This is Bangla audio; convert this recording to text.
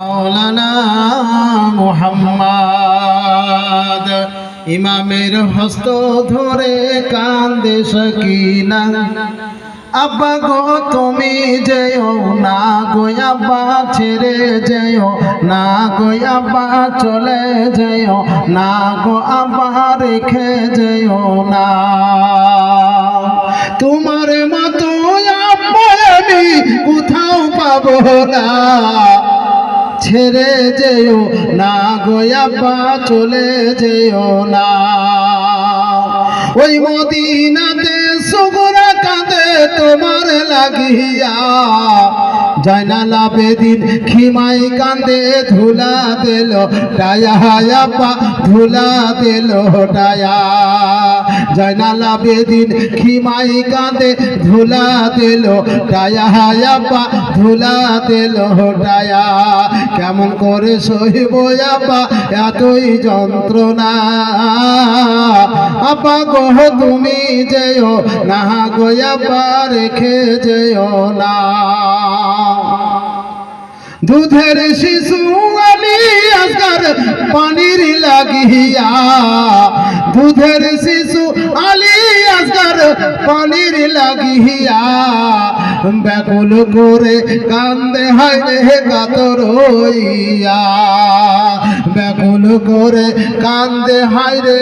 মাওলানা মুহাম্মদ। ইমামের হস্ত ধরে কান্দে সকিনা। আব্বা গো, তুমি যেও না গো, আব্বা ছেড়ে যেও না গো, আব্বা চলে যেও না গো, আব্বা রেখে যেও না। তোমার মতো আব্বা আমি কোথাও পাবো না। ছেড়ে যেও না গোয়াবা চলে যেও না। ওই মদিনাতে সুগরা কাঁদে তোমার লাগিয়া। জানালা বেদিন খিমাই কান্দে ধুলা দিল ডায়া পা ধুলা দিল ডায়া জানালা বেদিন খিমাই কান্দে ধুলা দিল ডায়া পা ধুলা দিল ডায়া কেমন করে সহিব আপা, এতই যন্ত্রণা। আপা গহ তুমি যেও, না গো, আপা রেখে যেও না। দুধের শিশু আলি আসগার পানির লাগিয়া। দুধের শিশু আলি আসগার পানির লাগিয়া। ব্যাকুল করে কান্দে হায় রে কাতর হইয়া। ব্যাকুল করে কান্দে হায় রে